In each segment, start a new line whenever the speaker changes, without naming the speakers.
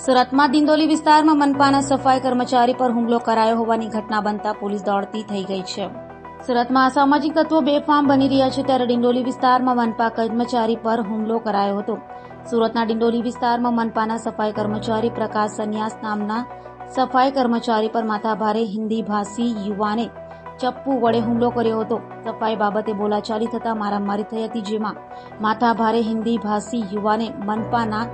સુરતમાં દિંદોલી વિસ્તારમાં મનપાના સફાઈ કર્મચારી પર હુમલો કરાયો હોવાની ઘટના બનતા પોલીસ દોડતી થઈ ગઈ છે. સુરતમાં અસામાજિક તત્વો બેફામ બની રહ્યા છે ત્યારે ડિંડોલી વિસ્તારમાં મનપા કર્મચારી પર હુમલો કરાયો હતો. સુરતના ડિંડોલી વિસ્તારમાં મનપાના સફાઈ કર્મચારી પ્રકાશ સંન્યાસ નામના સફાઈ કર્મચારી પર માથાભારે હિન્દી ભાષી યુવાને ચપ્પુ વડે હુમલો કર્યો હતો. સફાઈ બાબતે બોલાચાલી થતા મારામારી થઈ હતી જેમાં માથાભારે હિન્દી ભાષી યુવાને મનપાના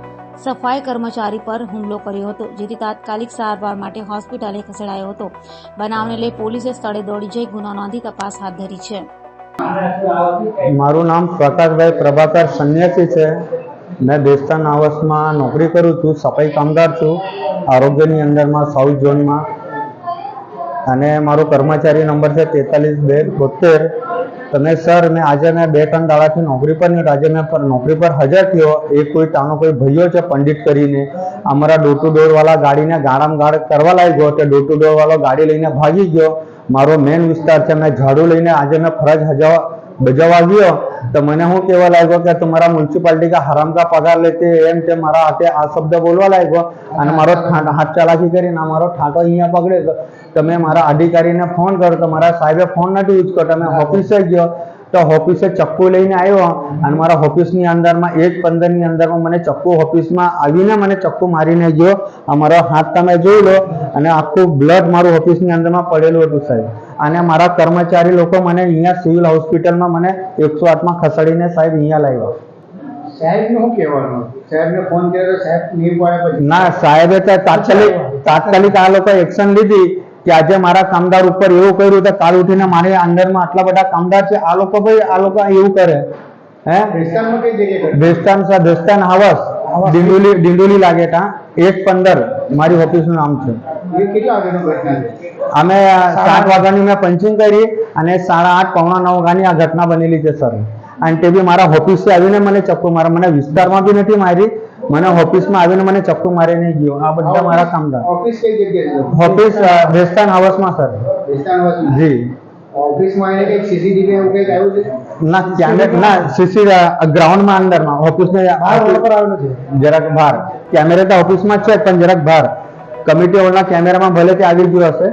સફાઈ કર્મચારી પર હુમલો કર્યો હતો, જેથી તાત્કાલિક સારવાર માટે હોસ્પિટલે ખસેડાયો હતો. બનાવને લઈ પોલીસે સ્થળે દોડી જઈ ગુનો નોંધી તપાસ હાથ ધરી છે.
મારું નામ પ્રકાશભાઈ પ્રભાકર સન્યાસી છે. મેં દેસ્તાન આવાસમાં નોકરી કરું છું, સફાઈ કામદાર છું. આરોગ્યની અંદરમાં સાઉથ ઝોનમાં અને મારો કર્મચારી નંબર છે તેતાલીસ બે બોતેર તમે સર, મેં આજે મેં બે, ત્રણ દાડાથી નોકરી પર નહીં, આજે મેં નોકરી પર હાજર થયો. એ કોઈ તાનો કોઈ ભાઈઓ છે પંડિત કરીને. અમારા ડોર ટુ ડોરવાળા ગાડીને ગાળામ ગાળ કરવા લાગ્યો તે ડોર ટુ ડોરવાળો ગાડી લઈને ભાગી ગયો. મારો મેન વિસ્તાર છે, મેં ઝાડુ લઈને આજે મેં ફરજ હજાવા બજાવવા ગયો, તો મને હું કહેવા લાગ્યો કે તમારા મ્યુનિસિપાલિટી કા હરામ પગાર લેતે એમ તે મારા હાથે આ શબ્દ બોલવા લાગ્યો અને મારો હાથ ચાલાકી કરીને મારો ઠાંટો અહીંયા પકડ્યો તમે મારા અધિકારીને ફોન કર્યો, તો મારા સાહેબે ફોન નથી યુઝ કર્યો. તમે ઓફિસે ગયો, તો ઓફિસે ચક્કુ લઈને આવ્યો અને મારા ઓફિસની અંદરમાં, એક પંદરની અંદરમાં મને ચક્કુ ઓફિસમાં આવીને મને ચક્કુ મારીને ગયો. આ મારો હાથ તમે જોઈ લો. અને આખું બ્લડ મારું ઓફિસની અંદરમાં પડેલું હતું સાહેબ. અને મારા કર્મચારી લોકો મને અહીંયા સિવિલ હોસ્પિટલમાં મને એકસો આઠમાં ખસેડીને સાહેબ અહીંયા લાવ્યા.
સાહેબને શું કહેવાનું? સાહેબને ફોન કર્યો સાહેબ નહીં પડે
ના સાહેબે તો તાત્કાલિક તાત્કાલિક આ લોકો એક્શન લીધી કે આજે મારા કામદાર ઉપર એવું કર્યું તો કાલ ઉઠીને મારી અંદરમાં આટલા બધા કામદાર છે આ લોકો ભાઈ આ લોકો એવું કરે. હે? દેસ્તાન સા હાવસ ડિંડોલી ડિંડોલી લાગે તા એક પંદર મારી ઓફિસનું નામ છે. અમે સાત વાગ્યાની મેં પંચિંગ કરી અને સાડા આઠ પોણા નવ વાગ્યાની આ ઘટના બનેલી છે સર. અને તે બી મારા ઓફિસે આવીને મને ચપ્પુ મારા મને વિસ્તારમાં બી નથી મારી મને ઓફિસમાં આવીને મને ચપ્પુ મારીને ગયો. આ બધા મારા કામદાર.
ઓફિસ કઈ જગ્યાએ
ઓફિસ વેસ્ટર્ન હાઉસમાં સર. જી.
ઓફિસમાં કંઈક સીસીટીવી એવું કંઈક આવ્યું છે?
ના કેમેરા ના સીસી ગ્રાઉન્ડમાં અંદરમાં ઓફિસને
બહાર પર આવેલું છે?
જરાક બહાર. કેમેરા તો ઓફિસમાં છે પણ જરાક બહાર. કમિટી હોલના કેમેરામાં ભલે તે આવી ગયું હશે.